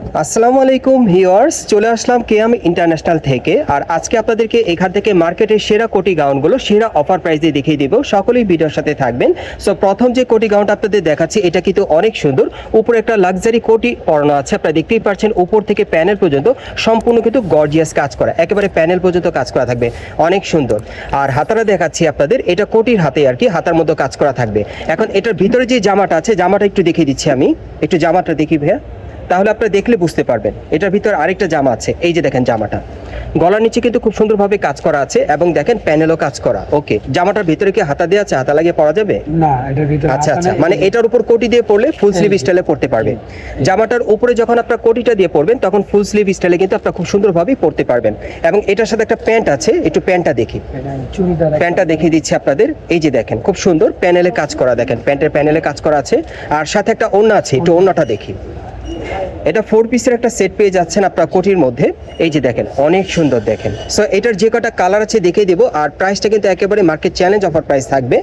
আসসালামু আলাইকুম ভিউয়ার্স, চলে আসলাম কেএম ইন্টারন্যাশনাল থেকে। আর আজকে আপনাদেরকে এখান থেকে মার্কেটের সেরা কোটি গাউনগুলো, সেরা অফার প্রাইসে দেখিয়ে দিব। সকলেই ভিডিওর সাথে থাকবেন। সো প্রথম যে কোটি গাউনটা আপনাদের দেখাচ্ছি, এটা কিন্তু অনেক সুন্দর। উপরে একটা লাক্সারি কোটি পরানো আছে, আপনারা দেখতেই পাচ্ছেন, উপর থেকে প্যানেল পর্যন্ত সম্পূর্ণ কিন্তু গর্জিয়াস কাজ করা, একেবারে প্যানেল পর্যন্ত কাজ করা থাকবে। অনেক সুন্দর। আর হাতারা দেখাচ্ছি আপনাদের, এটা কোটির হাতে আর কি, হাতার মতো কাজ করা থাকবে। এখন এটার ভিতরে যে জামাটা আছে, জামাটা একটু দেখিয়ে দিচ্ছি আমি। একটু জামাটা দেখি ভাইয়া। তাহলে আপনারা দেখলে বুঝতে পারবেন। এটার ভিতর আরেকটা জামা আছে। এই যে দেখেন জামাটা। গলার নিচে কিন্তু খুব সুন্দরভাবে কাজ করা আছে এবং দেখেন প্যানেলও কাজ করা। ওকে জামাটার ভিতরে কি হাতা দেওয়া আছে হাতা লাগিয়ে পরা যাবে? না এটার ভিতরে আচ্ছা আচ্ছা। মানে এটার উপর কোটি দিয়ে পরলে ফুল স্লিভ স্টাইলে পড়তে পারবেন। জামাটার উপরে যখন আপনার কোটিটা দিয়ে পরবেন তখন ফুল স্লিভ স্টাইলে কিন্তু আপনার খুব সুন্দরভাবেই পরতে পারবেন। এবং এটার সাথে একটা প্যান্ট আছে একটু প্যান্টটা দেখি। প্যান্টটা দেখিয়ে দিচ্ছি আপনাদের। এই যে দেখেন খুব সুন্দর প্যানেলে কাজ করা দেখেন। প্যান্টের প্যানেলে কাজ করা আছে। আর সাথে একটা ওড়না আছে একটু ওড়নাটা দেখি। এটা ফোর পিসের একটা সেট পেয়ে যাচ্ছেন আপনার কোটির মধ্যে। এই যে দেখেন, অনেক সুন্দর দেখেন। সো এটার যে কটা কালার আছে দেখিয়ে দেবো, আর প্রাইসটা কিন্তু একেবারে মার্কেট চ্যালেঞ্জ অফার প্রাইস থাকবে।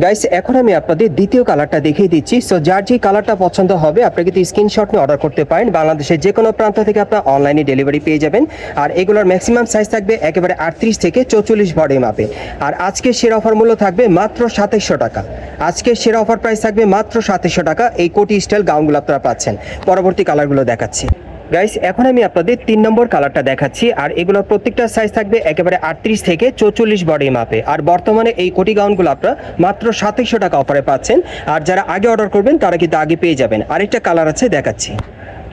গাইস এখন আমি আপনাদের দ্বিতীয় কালারটা দেখিয়ে দিচ্ছি। সো যার যে কালারটা পছন্দ হবে আপনি কিন্তু স্ক্রিনশট নিয়ে অর্ডার করতে পারেন। বাংলাদেশের যে কোনো প্রান্ত থেকে আপনার অনলাইনে ডেলিভারি পেয়ে যাবেন। আর এগুলোর ম্যাক্সিমাম সাইজ থাকবে একেবারে আটত্রিশ থেকে চৌচল্লিশ বডি মাপে আর আজকে সেরা অফার মূল্য থাকবে মাত্র সাতাইশশো টাকা। আজকে সেরা অফার প্রাইস থাকবে মাত্র সাতাইশশো টাকা। এই কোটি স্টাইল গাউনগুলো আপনারা পাচ্ছেন। পরবর্তী কালারগুলো দেখাচ্ছি। গাইস এখন আমি আপনাদের তিন নম্বর কালারটা দেখাচ্ছি, আর এগুলোর প্রত্যেকটা সাইজ থাকবে একেবারে আটত্রিশ থেকে চৌচল্লিশ বডি মাপে আর বর্তমানে এই কোটি গাউনগুলো আপনারা মাত্র সাতাইশশো টাকা অফারে পাচ্ছেন, আর যারা আগে অর্ডার করবেন, তারা কিন্তু আগে পেয়ে যাবেন। আরেকটা কালার আছে, দেখাচ্ছি।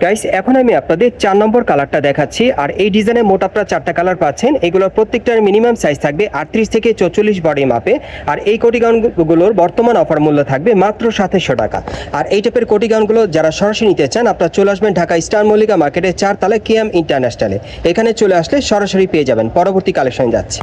গাইস এখন আমি আপনাদের চার নম্বর কালারটা দেখাচ্ছি, আর এই ডিজাইনে মোট আপনারা চারটা কালার পাচ্ছেন। এগুলোর প্রত্যেকটার মিনিমাম সাইজ থাকবে আটত্রিশ থেকে চৌচল্লিশ বডি মাপে আর এই কোটি গাউনগুলোর বর্তমান অফার মূল্য থাকবে মাত্র সাতাশশো টাকা। আর এই টাইপের কোটি গাউনগুলো যারা সরাসরি নিতে চান, আপনারা চলে আসবেন ঢাকা স্টার মল্লিকা মার্কেটের চার তালায় কেএম ইন্টারন্যাশনালে এখানে চলে আসলে সরাসরি পেয়ে যাবেন। পরবর্তী কালেকশন যাচ্ছে।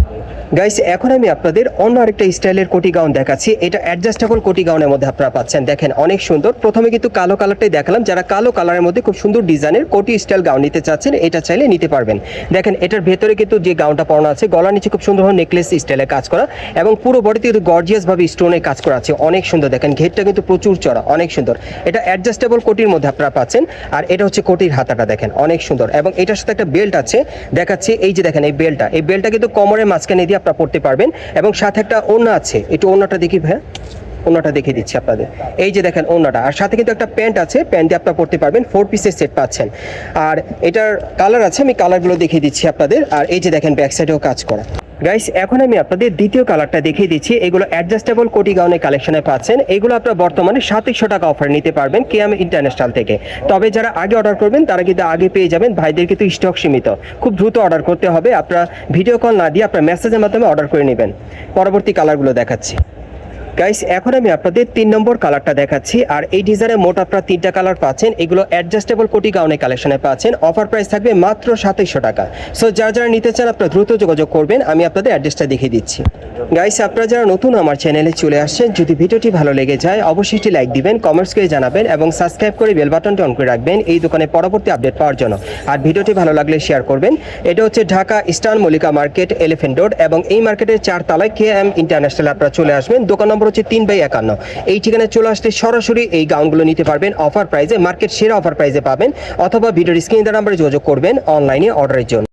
গাইস এখন আমি আপনাদের অন্য আরেকটা স্টাইলের কোটি গাউন দেখাচ্ছি। এটা অ্যাডজাস্টেবল কোটি গাউনের মধ্যে আপনারা পাচ্ছেন। দেখেন, অনেক সুন্দর। প্রথমে কিন্তু কালো কালারটাই দেখালাম। যারা কালো কালারের মধ্যে খুব সুন্দর ডিজাইনের কোটি স্টাইল গাউন নিতে চাচ্ছেন, এটা চাইলে নিতে পারবেন। দেখেন, এটার ভেতরে কিন্তু যে গাউনটা পরানো আছে, গলার নিচে খুব সুন্দর নেকলেস স্টাইলে কাজ করা এবং পুরো বডিতে কিন্তু গর্জিয়াস ভাবে স্টোনে কাজ করা আছে, অনেক সুন্দর। দেখেন, ঘেরটা কিন্তু প্রচুর চড়া, অনেক সুন্দর। এটা অ্যাডজাস্টেবল কোটির মধ্যে আপনারা পাচ্ছেন, আর এটা হচ্ছে কোটির হাতাটা, দেখেন, অনেক সুন্দর। এবং এটার সাথে একটা বেল্ট আছে, দেখাচ্ছি, এই যে দেখেন, এই বেল্টটা এই বেল্টটা কিন্তু কোমরের মাঝখানে দিয়ে আপনারা পড়তে পারবেন এবং সাথে একটা ওড়না আছে, একটু ওড়নাটা দেখি ভাইয়া। ওনাটা দেখিয়ে দিচ্ছি আপনাদের। এই যে দেখেন ওনাটা, আর সাথে কিন্তু একটা প্যান্ট আছে, প্যান্ট আপনারা পড়তে পারবেন ফোর পিসের সেট পাচ্ছেন। আর এটার কালার আছে, আমি কালারগুলো দেখিয়ে দিচ্ছি আপনাদের, আর এই যে দেখেন ব্যাক সাইডেও কাজ করা। গাইস এখন আমি আপনাদের দ্বিতীয় কালারটা দেখিয়ে দিচ্ছি, এগুলো অ্যাডজাস্টেবল কোটি গাউনের কালেকশনে পাচ্ছেন। এগুলো আপনারা বর্তমানে সাতাইশশো টাকা অফার নিতে পারবেন কেএম ইন্টারন্যাশনাল থেকে। তবে যারা আগে অর্ডার করবেন, তারা কিন্তু আগে পেয়ে যাবেন, ভাইদের কিন্তু স্টক সীমিত। খুব দ্রুত অর্ডার করতে হবে, আপনারা ভিডিও কল না দিয়ে আপনার মেসেজের মাধ্যমে অর্ডার করে নেবেন। পরবর্তী কালারগুলো দেখাচ্ছি। গাইস এখন আমি আপনাদের তিন নম্বর কালারটা দেখাচ্ছি, আর এই ডিজাইনে মোট আপনারা তিনটা কালার পাচ্ছেন। এগুলো অ্যাডজাস্টেবল কোটি গাউনে কালেকশনে পাচ্ছেন। অফার প্রাইস থাকবে মাত্র সাতাইশশো টাকা। সো যারা যারা নিতে চান, আপনারা দ্রুত যোগাযোগ করবেন। আমি আপনাদের অ্যাড্রেসটা দেখিয়ে দিচ্ছি। গাইস আপনারা যারা নতুন আমার চ্যানেলে চলে আসছেন, যদি ভিডিওটি ভালো লেগে যায়, অবশ্যই একটি লাইক দিবেন কমেন্টস করে জানাবেন এবং সাবস্ক্রাইব করে বেল বাটনটি অন করে রাখবেন এই দোকানে পরবর্তী আপডেট পাওয়ার জন্য। আর ভিডিওটি ভালো লাগলে শেয়ার করবেন। এটা হচ্ছে Dhaka eastern Mallika market elephant road এবং এই মার্কেটের চার তালায় কে এম ইন্টারন্যাশনাল আপনারা চলে আসবেন। দোকান নম্বর হচ্ছে তিন বাই একান্ন। এই ঠিকানায় চলে আসতে সরাসরি এই গাউনগুলো নিতে পারবেন অফার প্রাইজে মার্কেট সেরা অফার প্রাইজে পাবেন, অথবা ভিডিওর স্ক্রিন নাম্বারে যোগাযোগ করবেন অনলাইনে অর্ডারের জন্য।